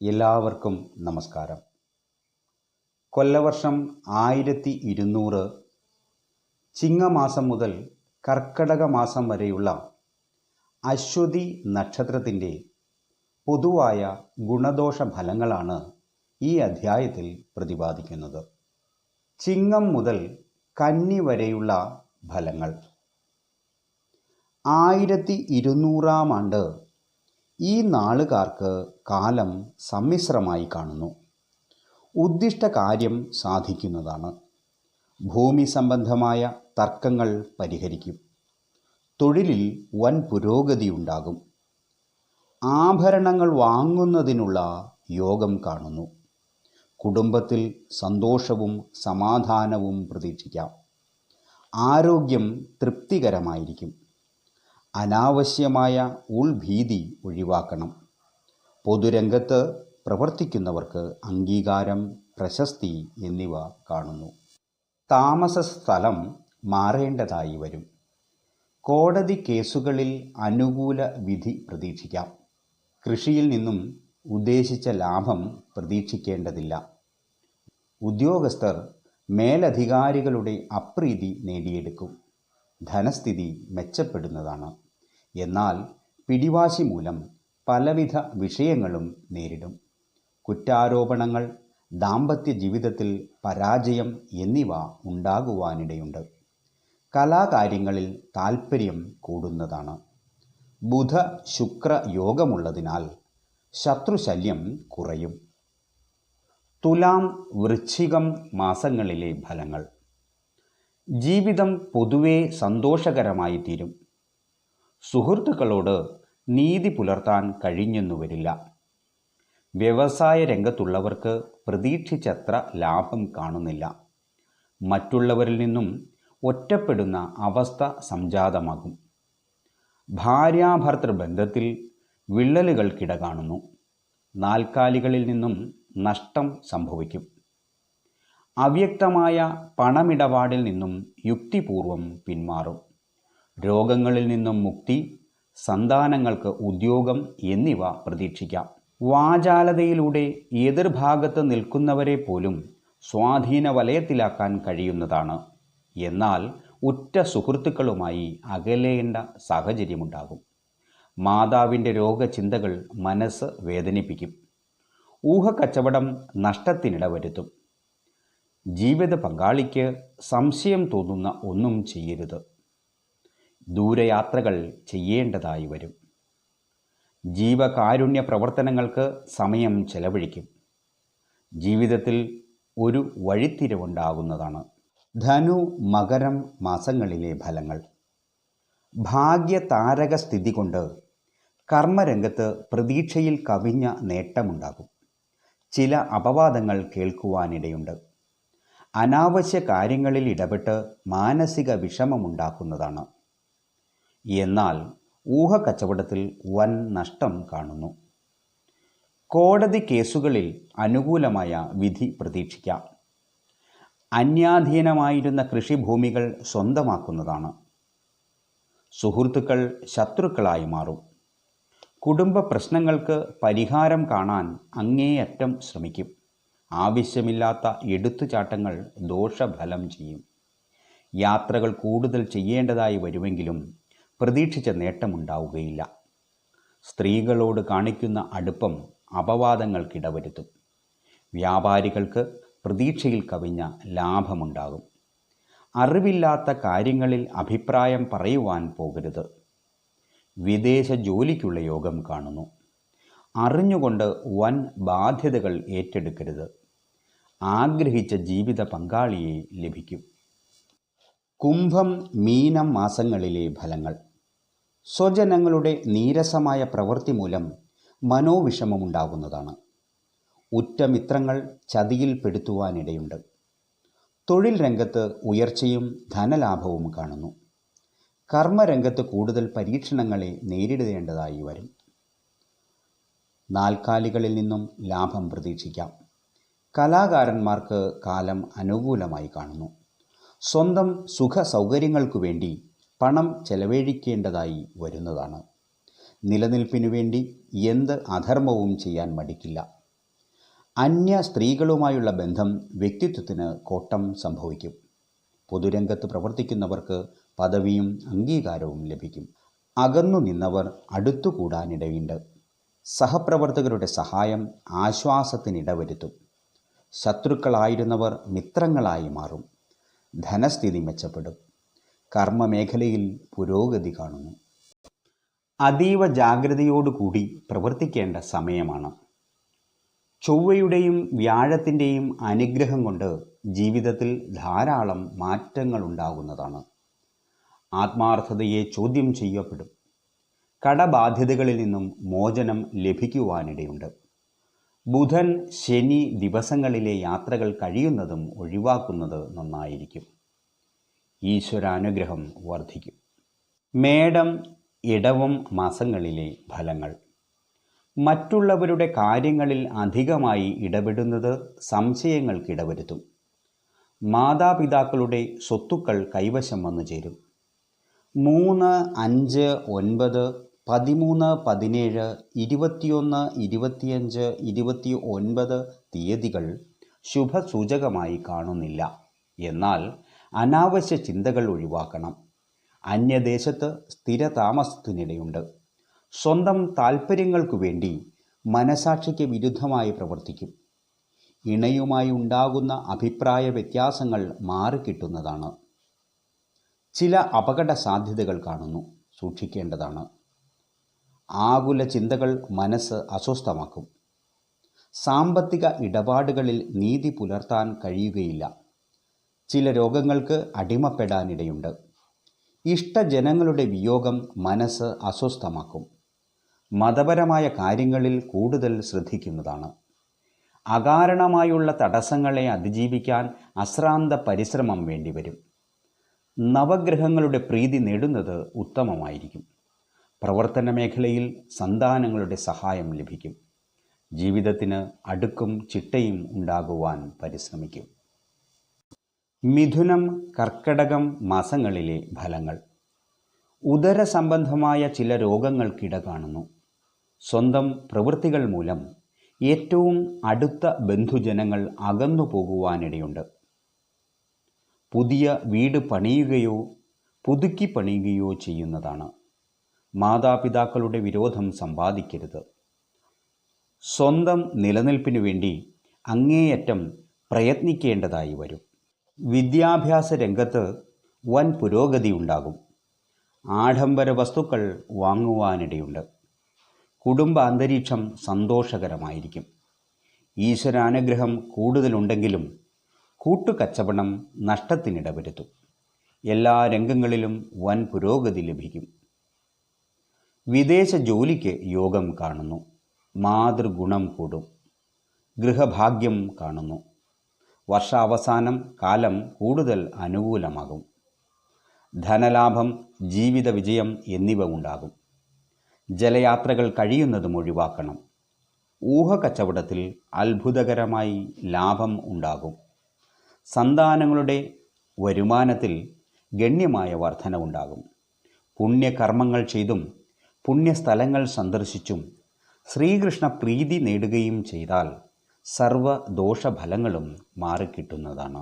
എല്ലാവർക്കും നമസ്കാരം. കൊല്ലവർഷം ആയിരത്തി ഇരുന്നൂറ് ചിങ്ങമാസം മുതൽ കർക്കടക മാസം വരെയുള്ള അശ്വതി നക്ഷത്രത്തിന്റെ പൊതുവായ ഗുണദോഷ ഫലങ്ങളാണ് ഈ അധ്യായത്തിൽ പ്രതിപാദിക്കുന്നത്. ചിങ്ങം മുതൽ കന്നി വരെയുള്ള ഫലങ്ങൾ. ആയിരത്തി ഇരുന്നൂറാം ആണ്ട് ഈ നാളുകാർക്ക് കാലം സമ്മിശ്രമായി കാണുന്നു. ഉദ്ദിഷ്ട കാര്യം സാധിക്കുന്നതാണ്. ഭൂമി സംബന്ധമായ തർക്കങ്ങൾ പരിഹരിക്കും. തൊഴിലിൽ വൻ പുരോഗതി ഉണ്ടാകും. ആഭരണങ്ങൾ വാങ്ങുന്നതിനുള്ള യോഗം കാണുന്നു. കുടുംബത്തിൽ സന്തോഷവും സമാധാനവും പ്രതീക്ഷിക്കാം. ആരോഗ്യം തൃപ്തികരമായിരിക്കും. അനാവശ്യമായ ഉൾഭീതി ഒഴിവാക്കണം. പൊതുരംഗത്ത് പ്രവർത്തിക്കുന്നവർക്ക് അംഗീകാരം പ്രശസ്തി എന്നിവ കാണുന്നു. താമസ സ്ഥലം മാറേണ്ടതായി വരും. കോടതി കേസുകളിൽ അനുകൂല വിധി പ്രതീക്ഷിക്കാം. കൃഷിയിൽ നിന്നും ഉദ്ദേശിച്ച ലാഭം പ്രതീക്ഷിക്കേണ്ടതില്ല. ഉദ്യോഗസ്ഥർ മേലധികാരികളുടെ അപ്രീതി നേടിയെടുക്കും. ധനസ്ഥിതി മെച്ചപ്പെടുന്നതാണ്. എന്നാൽ പിടിവാശി മൂലം പലവിധ വിഷയങ്ങളും നേരിടും. കുറ്റാരോപണങ്ങൾ ദാമ്പത്യ ജീവിതത്തിൽ പരാജയം എന്നിവ ഉണ്ടാകുവാനിടയുണ്ട്. കലാകാര്യങ്ങളിൽ താൽപ്പര്യം കൂടുന്നതാണ്. ബുധ ശുക്ര യോഗമുള്ളതിനാൽ ശത്രുശല്യം കുറയും. തുലാം വൃശ്ചികം മാസങ്ങളിലെ ഫലങ്ങൾ. ജീവിതം പൊതുവെ സന്തോഷകരമായി തീരും സുഹൃത്തുക്കളോട് നീതി പുലർത്താൻ കഴിഞ്ഞെന്നു വരില്ല വ്യവസായ രംഗത്തുള്ളവർക്ക് പ്രതീക്ഷിച്ചത്ര ലാഭം കാണുന്നില്ല. മറ്റുള്ളവരിൽ നിന്നും ഒറ്റപ്പെടുന്ന അവസ്ഥ സംജാതമാകും. ഭാര്യാഭർത്തൃ ബന്ധത്തിൽ വിള്ളലുകൾക്കിട കാണുന്നു നാൽക്കാലികളിൽ നിന്നും നഷ്ടം സംഭവിക്കും. അവ്യക്തമായ പണമിടപാടിൽ നിന്നും യുക്തിപൂർവം പിന്മാറും. രോഗങ്ങളിൽ നിന്നും മുക്തി സന്താനങ്ങൾക്ക് ഉദ്യോഗം എന്നിവ പ്രതീക്ഷിക്കാം. വാചാലതയിലൂടെ എതിർഭാഗത്ത് നിൽക്കുന്നവരെ പോലും സ്വാധീന വലയത്തിലാക്കാൻ കഴിയുന്നതാണ്. എന്നാൽ ഉറ്റ സുഹൃത്തുക്കളുമായി അകലേണ്ട സാഹചര്യമുണ്ടാകും. മാതാവിന്റെ രോഗചിന്തകൾ മനസ്സ് വേദനിപ്പിക്കും. ഊഹക്കച്ചവടം നഷ്ടത്തിനിടവരുത്തും. ജീവിത പങ്കാളിക്ക് സംശയം തോന്നുന്ന ഒന്നും ചെയ്യരുത്. ദൂരയാത്രകൾ ചെയ്യേണ്ടതായി വരും. ജീവകാരുണ്യ പ്രവർത്തനങ്ങൾക്ക് സമയം ചെലവഴിക്കും. ജീവിതത്തിൽ ഒരു വഴിത്തിരിവുണ്ടാകുന്നതാണ്. ധനു മകരം മാസങ്ങളിലെ ഫലങ്ങൾ. ഭാഗ്യതാരക സ്ഥിതി കൊണ്ട് കർമ്മരംഗത്ത് പ്രതീക്ഷയിൽ കവിഞ്ഞ നേട്ടമുണ്ടാകും. ചില അപവാദങ്ങൾ കേൾക്കുവാനിടയുണ്ട്. അനാവശ്യ കാര്യങ്ങളിൽ ഇടപെട്ട് മാനസിക വിഷമമുണ്ടാക്കുന്നതാണ്. എന്നാൽ ഊഹ കച്ചവടത്തിൽ വൻ നഷ്ടം കാണുന്നു. കോടതി കേസുകളിൽ അനുകൂലമായ വിധി പ്രതീക്ഷിക്കാം. അന്യാധീനമായിരുന്ന കൃഷിഭൂമികൾ സ്വന്തമാക്കുന്നതാണ്. സുഹൃത്തുക്കൾ ശത്രുക്കളായി മാറും. കുടുംബ പ്രശ്നങ്ങൾക്ക് പരിഹാരം കാണാൻ അങ്ങേയറ്റം ശ്രമിക്കും. ആവശ്യമില്ലാത്ത എടുത്തുചാട്ടങ്ങൾ ദോഷഫലം ചെയ്യും. യാത്രകൾ കൂടുതൽ ചെയ്യേണ്ടതായി വരുമെങ്കിലും പ്രതീക്ഷിച്ച നേട്ടമുണ്ടാവുകയില്ല. സ്ത്രീകളോട് കാണിക്കുന്ന അടുപ്പം അപവാദങ്ങൾക്കിടവരുത്തും. വ്യാപാരികൾക്ക് പ്രതീക്ഷയിൽ കവിഞ്ഞ ലാഭമുണ്ടാകും. അറിവില്ലാത്ത കാര്യങ്ങളിൽ അഭിപ്രായം പറയുവാൻ പോകരുത്. വിദേശ ജോലിക്കുള്ള യോഗം കാണുന്നു. അറിഞ്ഞുകൊണ്ട് വൻ ബാധ്യതകൾ ഏറ്റെടുക്കരുത്. ആഗ്രഹിച്ച ജീവിത പങ്കാളിയെ ലഭിക്കും. കുംഭം മീനം മാസങ്ങളിലെ ഫലങ്ങൾ. സ്വജനങ്ങളുടെ നീരസമായ പ്രവൃത്തി മൂലം മനോവിഷമമുണ്ടാകുന്നതാണ്. ഉറ്റമിത്രങ്ങൾ ചതിയിൽപ്പെടുത്തുവാനിടയുണ്ട് തൊഴിൽ രംഗത്ത് ഉയർച്ചയും ധനലാഭവും കാണുന്നു. കർമ്മരംഗത്ത് കൂടുതൽ പരീക്ഷണങ്ങളെ നേരിടേണ്ടതായി വരും. നാൽക്കാലികളിൽ നിന്നും ലാഭം പ്രതീക്ഷിക്കാം. കലാകാരന്മാർക്ക് കാലം അനുകൂലമായി കാണുന്നു. സ്വന്തം സുഖ സൗകര്യങ്ങൾക്കു വേണ്ടി പണം ചെലവഴിക്കേണ്ടതായി വരുന്നതാണ്. നിലനിൽപ്പിനു വേണ്ടി എന്ത് അധർമ്മവും ചെയ്യാൻ മടിക്കില്ല. അന്യ സ്ത്രീകളുമായുള്ള ബന്ധം വ്യക്തിത്വത്തിന് കോട്ടം സംഭവിക്കും. പൊതുരംഗത്ത് പ്രവർത്തിക്കുന്നവർക്ക് പദവിയും അംഗീകാരവും ലഭിക്കും. അകന്നു നിന്നവർ അടുത്തുകൂടാനിടയുണ്ട്. സഹപ്രവർത്തകരുടെ സഹായം ആശ്വാസത്തിനിടവരുത്തും. ശത്രുക്കളായിരുന്നവർ മിത്രങ്ങളായി മാറും. ധനസ്ഥിതി മെച്ചപ്പെടും. കർമ്മമേഖലയിൽ പുരോഗതി കാണുന്നു. അതീവ ജാഗ്രതയോടുകൂടി പ്രവർത്തിക്കേണ്ട സമയമാണ്. ചൊവ്വയുടെയും വ്യാഴത്തിന്റെയും അനുഗ്രഹം കൊണ്ട് ജീവിതത്തിൽ ധാരാളം മാറ്റങ്ങൾ ഉണ്ടാകുന്നതാണ്. ആത്മാർത്ഥതയെ ചോദ്യം ചെയ്യപ്പെടും. കടബാധ്യതകളിൽ നിന്നും മോചനം ലഭിക്കുവാനിടയുണ്ട്. ബുധൻ ശനി ദിവസങ്ങളിലെ യാത്രകൾ കഴിയുന്നതും ഒഴിവാക്കുന്നത് നന്നായിരിക്കും. ഈശ്വരാനുഗ്രഹം വർദ്ധിക്കും. മേടം ഇടവും മാസങ്ങളിലെ ഫലങ്ങൾ. മറ്റുള്ളവരുടെ കാര്യങ്ങളിൽ അധികമായി ഇടപെടുന്നത് സംശയങ്ങൾക്കിടവരുത്തും മാതാപിതാക്കളുടെ സ്വത്തുക്കൾ കൈവശം വന്നു ചേരും. മൂന്ന് അഞ്ച് ഒൻപത് പതിമൂന്ന് പതിനേഴ് ഇരുപത്തിയൊന്ന് ഇരുപത്തിയഞ്ച് ഇരുപത്തി ഒൻപത് തീയതികൾ ശുഭസൂചകമായി കാണുന്നില്ല. എന്നാൽ അനാവശ്യ ചിന്തകൾ ഒഴിവാക്കണം. അന്യദേശത്ത് സ്ഥിര താമസത്തിനിടയുണ്ട് സ്വന്തം താൽപ്പര്യങ്ങൾക്കു വേണ്ടി മനസാക്ഷിക്ക് വിരുദ്ധമായി പ്രവർത്തിക്കും. ഇണയുമായി ഉണ്ടാകുന്ന അഭിപ്രായ വ്യത്യാസങ്ങൾ മാറിക്കിട്ടുന്നതാണ്. ചില അപകട സാധ്യതകൾ കാണുന്നു സൂക്ഷിക്കേണ്ടതാണ്. ആകുല ചിന്തകൾ മനസ്സ് അസ്വസ്ഥമാക്കും. സാമ്പത്തിക ഇടപാടുകളിൽ നീതി പുലർത്താൻ കഴിയുകയില്ല. ചില രോഗങ്ങൾക്ക് അടിമപ്പെടാനിടയുണ്ട്. ഇഷ്ടജനങ്ങളുടെ വിയോഗം മനസ്സ് അസ്വസ്ഥമാക്കും. മതപരമായ കാര്യങ്ങളിൽ കൂടുതൽ ശ്രദ്ധിക്കുന്നതാണ്. അകാരണമായുള്ള തടസ്സങ്ങളെ അതിജീവിക്കാൻ അശ്രാന്ത പരിശ്രമം വേണ്ടിവരും. നവഗ്രഹങ്ങളുടെ പ്രീതി നേടുന്നത് ഉത്തമമായിരിക്കും. പ്രവർത്തന മേഖലയിൽ സന്താനങ്ങളുടെ സഹായം ലഭിക്കും. ജീവിതത്തിന് അടുക്കും ചിട്ടയും ഉണ്ടാകുവാൻ പരിശ്രമിക്കും. മിഥുനം കർക്കടകം മാസങ്ങളിലെ ഫലങ്ങൾ. ഉദര സംബന്ധമായ ചില രോഗങ്ങൾക്കിട കാണുന്നു. സ്വന്തം പ്രവൃത്തികൾ മൂലം ഏറ്റവും അടുത്ത ബന്ധുജനങ്ങൾ അകന്നു പോകുവാനിടയുണ്ട്. പുതിയ വീട് പണിയുകയോ പുതുക്കി പണിയുകയോ ചെയ്യുന്നതാണ്. മാതാപിതാക്കളുടെ വിരോധം സമ്പാദിക്കരുത്. സ്വന്തം നിലനിൽപ്പിനു വേണ്ടി അങ്ങേയറ്റം പ്രയത്നിക്കേണ്ടതായി വരും. വിദ്യാഭ്യാസ രംഗത്ത് വൻ പുരോഗതി ഉണ്ടാകും. ആഡംബര വസ്തുക്കൾ വാങ്ങുവാനിടയുണ്ട്. കുടുംബ അന്തരീക്ഷം സന്തോഷകരമായിരിക്കും. ഈശ്വരാനുഗ്രഹം കൂടുതലുണ്ടെങ്കിലും കൂട്ടുകച്ചവടം നഷ്ടത്തിനിടവരുത്തും. എല്ലാ രംഗങ്ങളിലും വൻ പുരോഗതി ലഭിക്കും. വിദേശ ജോലിക്ക് യോഗം കാണുന്നു. മാതൃഗുണം കൂടും. ഗൃഹഭാഗ്യം കാണുന്നു. വർഷാവസാനം കാലം കൂടുതൽ അനുകൂലമാകും. ധനലാഭം ജീവിത വിജയം എന്നിവ ഉണ്ടാകും. ജലയാത്രകൾ കഴിയുന്നതും ഒഴിവാക്കണം. ഊഹക്കച്ചവടത്തിൽ അത്ഭുതകരമായി ലാഭം ഉണ്ടാകും. സന്താനങ്ങളുടെ വരുമാനത്തിൽ ഗണ്യമായ വർധനവുണ്ടാകും പുണ്യകർമ്മങ്ങൾ ചെയ്തും പുണ്യസ്ഥലങ്ങൾ സന്ദർശിച്ചും ശ്രീകൃഷ്ണ പ്രീതി നേടുകയും ചെയ്താൽ സർവ ദോഷഫലങ്ങളും മാറിക്കിട്ടുന്നതാണ്.